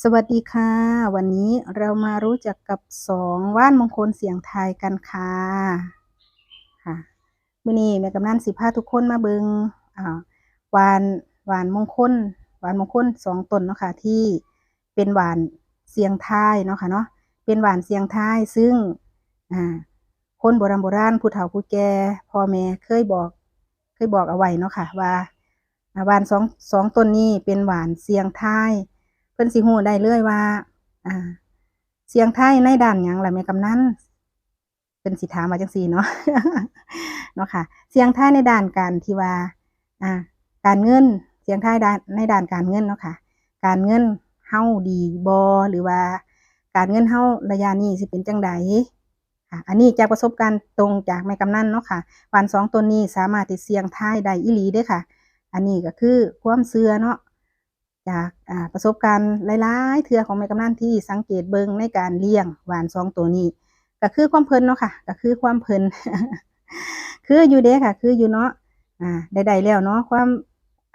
สวัสดีค่ะ วันนี้เรามารู้จักกับสองว่านมงคลเสียงไทยกันค่ะค่ะมื่อนี้แม่กำนันสิพาทุกคนมาเบิงอ่าหวานหวานมงคลหวานมงคลสองตนเนาะค่ะที่เป็นหวานเสียงไทยเนาะค่ะเนาะเป็นหวานเสียงไทยซึ่งอ่าคนโบราณโบราณผู้เฒ่าผู้แก่พ่อแม่เคยบอก เคยบอกเอาไว้เนาะค่ะว่าหวานสองสองตนนี้เป็นหวานเสียงไทย พิ่นสิฮู้ได้เลยว่า อ่า เสียงไทยในด้านหยังล่ะแม่กำนันเพิ่นสิถามมาจังซี่เนาะเนาะค่ะ เสียงไทยในด้านการที่ว่า อ่า การเงิน เสียงไทยด้านในด้านการเงินเนาะค่ะ การเงินเฮาดีบ่หรือว่า การเงินเฮาระยะนี้สิเป็นจังใดค่ะ อันนี้จากประสบการณ์ตรงจากแม่กำนันเนาะค่ะวานสองตัวนี้สามารถที่เสียงไทายได้อีหลีเด้ค่ะ อันนี้ก็คือความเชื่อเนาะ จากประสบการณ์หลายๆเทือของแม่กำนันที่สังเกตเบิงในการเลี้ยงหวานสองตัวนี้ ก็คือความเพลินเนาะค่ะก็คือความเพลินคืออยู่เด้ค่ะ คืออยู่เนาะอ่าใดๆแล้วเนาะความ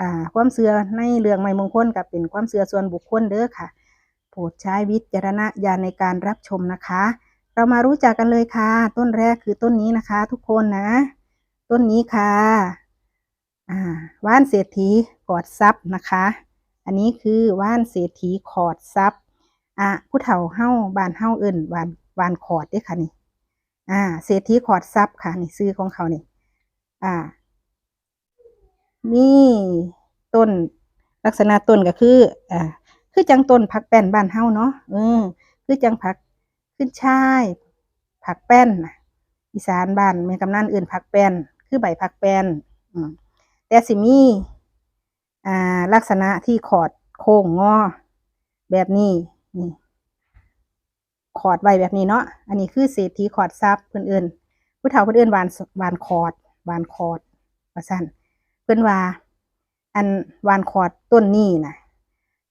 อ่าความเชื่อในเรื่องไม้มงคลก็เป็นความเชื่อส่วนบุคคลเด้อค่ะโปรดใช้วิจารณญาณในการรับชมนะคะ เรามารู้จักกันเลยค่ะ ต้นแรกคือต้นนี้นะคะ ทุกคนนะ ต้นนี้ค่ะอ่าว่านเศรษฐีกอดทรัพย์นะคะ อันนี้คือว่านเศรษฐีขอดทรัพย์อะผู้เฒ่าเฮ้าบานเฮ้าเอิ้นวานวานขอดด้อค่ะนี่ อ่า เศรษฐีขอดทรัพย์ค่ะนี่ซื้อของเขานี่อ่านี่ต้นลักษณะต้นก็คืออ่าคือจังต้นผักแป้นบ้านเฮาเนาะเออคือจังผักขึ้นช่ายผักแป้นอีสานบ้านแม่กำนันเอื่นผักแป้นคือใบผักแป้นอืมแต่สิมี อ่าลักษณะที่ขอดโค้งงอ แบบนี้นี่ขอดไว้แบบนี้เนาะอันนี้คือเศรษฐีขอดทรัพย์เพื่อนเอื่นผู้เฒ่าเพื่อนเอื่นวานวานขอดวานขอดว่าสั้นเพื่อนว่า อันวานขอดต้นนี้นะ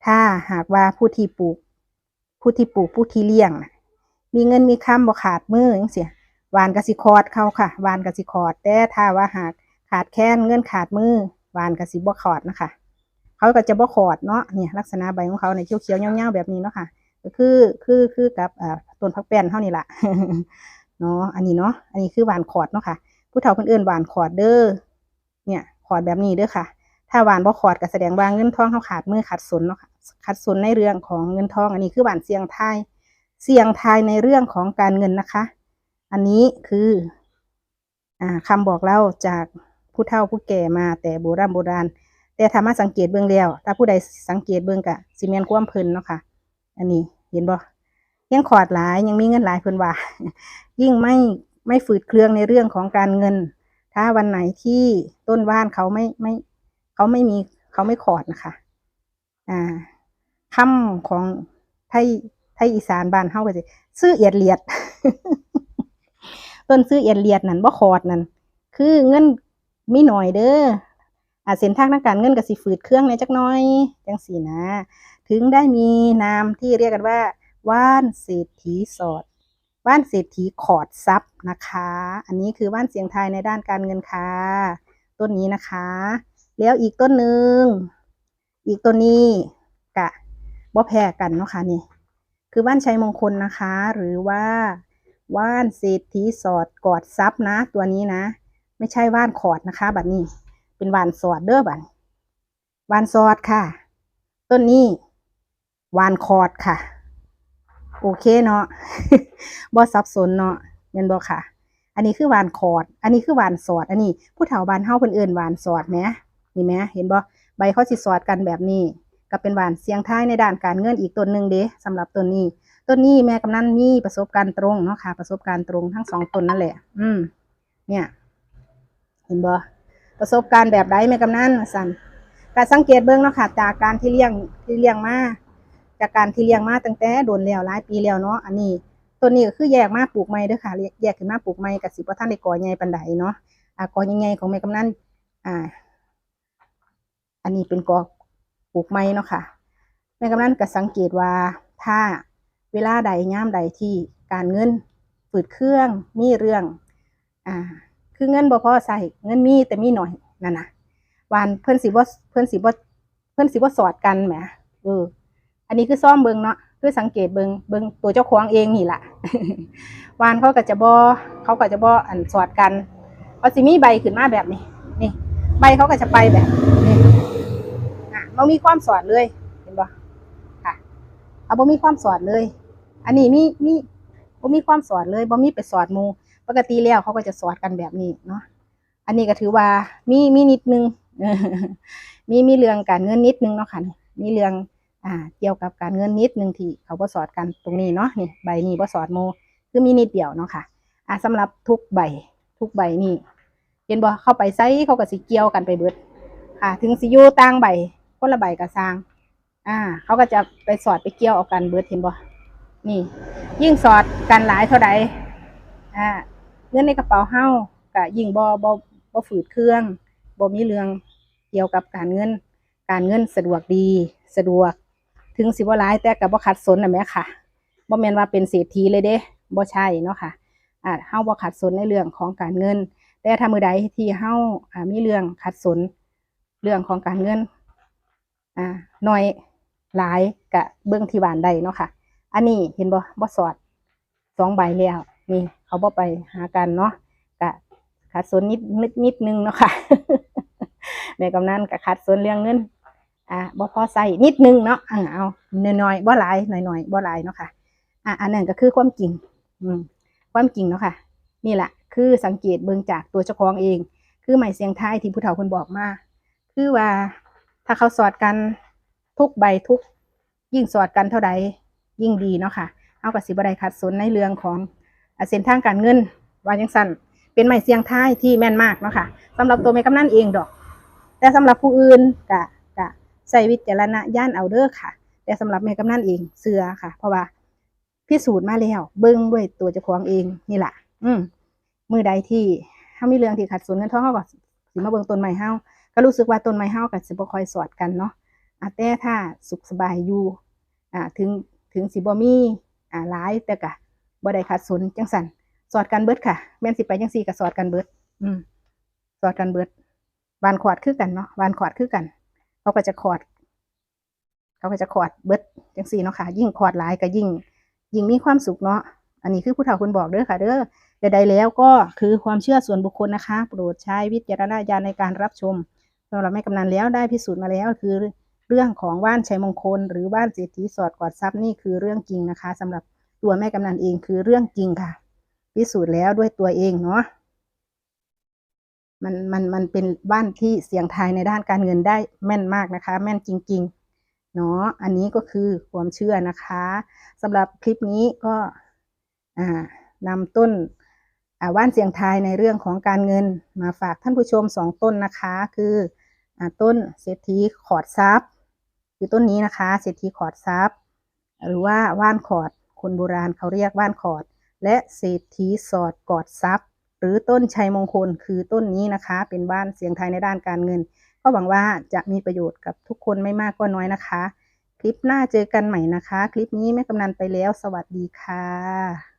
ถ้าหากว่าผู้ที่ปลูก ผู้ที่ปลูกผู้ที่เลี้ยงนะมีเงินมีคำบ่ขาดมือจังเสียวานกสิคอดเขาค่ะ วานกสิคอดแต่ถ้าว่าหากขาดแคลนเงินขาดมือวานกสิบ่ขอดนะคะ เขาก็จะบ่ขอดเนาะเนี่ยลักษณะใบของเขาในเขียวๆเงาๆแบบนี้เนาะค่ะก็คือคือคือกับอ่าต้นพักแป้นเท่านี้ละเนาะอันนี้เนาะอันนี้คือหวานขอดเนาะค่ะ ผู้เฒ่าเพิ่นเอิ้นหวานขอดเด้อเนี่ยขอดแบบนี้เด้อค่ะ ถ้าหวานบ่ขอดก็แสดงว่าเงินทองเขาขาดมือขาดสนเนาะค่ะขาดสนในเรื่องของเงินทอง อันนี้คือหวานเสียงไทยเสียงทายในเรื่องของการเงินนะคะ อันนี้คืออ่าคำบอกเล่าจากผู้เฒ่าผู้แก่มาแต่โบราณโบราณ แต่ถ้ามาสังเกตเบื้องแล้วถ้าผู้ใดสังเกตเบื้องกะสิเมนความเพิ่นเนาะค่ะ อันนี้เห็นบ่ยังขอดหลายยังมีเงินหลายเพิ่นว่า ยิ่งไม่ไม่ฝืดเครื่องในเรื่องของการเงิน ถ้าวันไหนที่ต้นว่านเขาไม่ไม่ เขาไม่มีเขาไม่ขอดนะคะ อ่าคำของไทยไทยอีสานบ้านเฮาก็สิซื้อเอียดเลียด ต้นซื้อเอียดเลียดนั่นบ่ขอดนั่นคือเงินมีหน่อยเด้อ อาเส้นทางทางการเงินก็สิฝืดเครื่องในจักน้อยจังสีนะ ถึงได้มีนามที่เรียกกันว่า ว่านเศรษฐีสอด ว่านเศรษฐีขอดทรัพย์นะคะ อันนี้คือว่านเสียงไทยในด้านการเงินค่ะ ต้นนี้นะคะ แล้วอีกต้นหนึ่ง อีกต้นนี้กะบ่แพ้กันเนาะค่ะนี่ คือว่านชัยมงคลนะคะ หรือว่าว่านเศรษฐีสอดกอดทรัพย์นะ ตัวนี้นะ ไม่ใช่ว่านขอดนะคะ บัดนี้ เป็นวานสอดเด้อบัดวานสอดค่ะ ต้นนี้วานคอดค่ะ โอเคเนาะบ่สับสนเนาะเงินบ่ค่ะ อันนี้คือวานคอด อันนี้คือวานสอด อันนี้ผู้เฒ่าบ้านเฮาเพิ่นเอิ้นวานสอดแหมนี่แหมเห็นบ่ใบเขาสิสอดกันแบบนี้ ก็เป็นวานเสียงท้ายในด้านการเงินอีกต้นหนึ่งเด้สำหรับต้นนี้ต้นนี้แม่กำนันมีประสบการณ์ตรงเนาะค่ะ ประสบการณ์ตรงทั้งสองต้นนั่นแหละ อืม เนี่ย เห็นบ่ ประสบการณ์แบบใดแม่กำนันสันการสังเกตเบิ่งเนาะค่ะจากการที่เลี้ยงที่เลี้ยงมาจากการที่เลี้ยงมาตั้งแต่โดนแล้วหลายปีแล้วเนาะอันนี้ต้นนี้ก็คือแยกมาปลูกใหม่เด้อค่ะแยกขึ้นมาปลูกใหม่กับสิบ่ทันได้ก่อใหญ่ปานใดเนาะอ่ากอใหญ่ของแม่กำนันอ่า อันนี้เป็นกอปลูกใหม่เนาะค่ะแม่กำนันก็สังเกตว่าถ้าเวลาใดย่ามใดที่การเงินฝืดเครื่องมีเรื่อง อ่า คือเงินบ่พอใส่เงินมีแต่มีหน่อยนั่นนะวานเพิ่อนสิบ่เพิ่อนสิบ่เพิ่อนสิบ่สอดกันแหมเอออันนี้คือซ่อมเบิงเนาะคือสังเกตเบิงเบิงตัวเจ้าของเองนี่แหละวานเขาก็จะบอเขาก็จะบออันสอดกันเขาสิมีใบขึ้นมาแบบนี้นี่ ใบเขาก็จะไปแบบนี้อะมันมีความสอดเลยเห็นบ่ค่ะเอาบ่มีความสอดเลย อันนี้มีมีบ่มีความสอดเลยบ่มีไปสอดมู ปกติแล้วเขาก็จะสอดกันแบบนี้เนาะอันนี้ก็ถือว่ามีมีนิดนึงมีมีเรื่องการเงินนิดนึงเนาะค่ะมีเรื่องอ่าเกี่ยวกับการเงินนิดนึงที่เขาบ่สอดกันตรงนี้เนาะนี่ใบนี้บ่สอดโมคือมีนิดเดียวเนาะค่ะอ่าสำหรับทุกใบทุกใบนี่เห็นบ่เข้าไปไซเขาก็สิเกี่ยวกันไปเบิดค่ะ ถึงสิยูต่างใบคนละใบก็สร้าง อ่า เขาก็จะไปสอดไปเกี่ยวเอากันเบิดเห็นบ่นี่ ยิ่งสอดกันหลายเท่าใดอ่า งินในกระเป๋าเฮาก็ยิ่งบ่บ่บ่ฝืดเครื่องบ่มีเรื่องเกี่ยวกับการเงิน การเงินสะดวกดีสะดวก ถึงสิบ่ร้ายแต่ก็บ่ขัดสนน่ะแหม่ค่ะบ่แมนว่าเป็นเศรษฐีเลยเด้บ่ใช่เนาะค่ะอ่าเฮาบ่ขัดสนในเรื่องของการเงิน แต่ถ้ามือใดที่เฮาอ่ามีเรื่องขัดสนเรื่องของการเงินอ่าหน้อยหลายกะเบิ่งที่บานได้เนาะค่ะ อันนี้เห็นบ่บ่สอดสองใบแล้วนี่ เขาบ่ไปหากันเนาะกะขัดสนนิดนิดนิดนึงเนาะค่ะแม่กำนันกะขัดสนเรื่องเงินอ่าบ่พอใส่นิดนึงเนาะอ่าเอาน้อยๆบ่หลายหน่อยๆบ่หลายเนาะค่ะอะอันนั้นก็คือความจริง อืมความจริงเนาะค่ะ นี่แหละคือสังเกตเบิ่งจากตัวเจ้าของเอง คือหมายเสียงท้ายที่ผู้เฒ่าคนบอกมาคือว่าถ้าเขาสอดกันทุกใบทุก ยิ่งสอดกันเท่าใดยิ่งดีเนาะค่ะเอากับสิบได้ขัดสนในเรื่องของ เส้นทางการเงินว่าจังสั้นเป็นหมายเสียงท้ายที่แม่นมากเนาะค่ะสำหรับตัวแม่กำนันเองดอก แต่สำหรับผู้อื่นกะกะใช้วิจารณญาณเอาเด้อค่ะ แต่สำหรับแม่กำนันเองเสือค่ะ เพราะว่าพิสูจน์มาแล้วเบิ่งด้วยตัวเจ้าของเองนี่แหละอืมมือใดที่เฮามีเรื่องที่ขัดสนเงินทองเฮาก็สิมาเบิ่งต้นไม้เฮาก็รู้สึกว่าต้นไม้เฮาก็สิบคอยสอดกันเนาะอะแต่ถ้าสุขสบายอยู่อ่าถึงถึงสิบ่มีอ่าหลายแต่ก็ บ่ได้ขัดสนจังซั่นสอดกันเบิดค่ะแม่นสิไปจังซี่ก็สอดกันเบิด อืม สอดกันเบิดบานขอดคือกันเนาะบานขอดคือกันเขาก็จะขอด เขาก็จะขอดเบิดจังซี่เนาะค่ะ ยิ่งขอดหลายก็ยิ่ง ยิ่งมีความสุขเนาะอันนี้คือผู้เฒ่าคนบอกเด้อค่ะเด้อใดๆแล้วก็คือความเชื่อส่วนบุคคลนะคะ โปรดใช้วิจารณญาณในการรับชมสำหรับแม่กำนันแล้วได้พิสูจน์มาแล้วคือเรื่องของว่านชัยมงคล หรือว่านเศรษฐีสอดกอดทรัพย์นี่คือเรื่องจริงนะคะสำหรับ ตัวแม่กำนันเองคือเรื่องจริงค่ะ พิสูจน์แล้วด้วยตัวเองเนาะมันมันมันเป็นบ้านที่เสียงทายในด้านการเงินได้แม่นมากนะคะ แม่นจริง ๆ เนาะอันนี้ก็คือความเชื่อนะคะสำหรับคลิปนี้ก็อ่านำต้นว่านเสียงทายในเรื่องของการเงินมาฝากท่านผู้ชมสองต้นนะคะ คืออต้นเศรษฐีขอดทรัพย์คือต้นนี้นะคะเศรษฐีขอดทรัพย์หรือว่าว่านขอด คนโบราณเขาเรียกว่านขอด และเศรษฐีสอดกอดทรัพย์ หรือต้นชัยมงคลคือต้นนี้นะคะ เป็นบ้านเสียงไทยในด้านการเงิน ก็หวังว่าจะมีประโยชน์กับทุกคนไม่มากก็น้อยนะคะ คลิปหน้าเจอกันใหม่นะคะ คลิปนี้แม่กำนันไปแล้ว สวัสดีค่ะ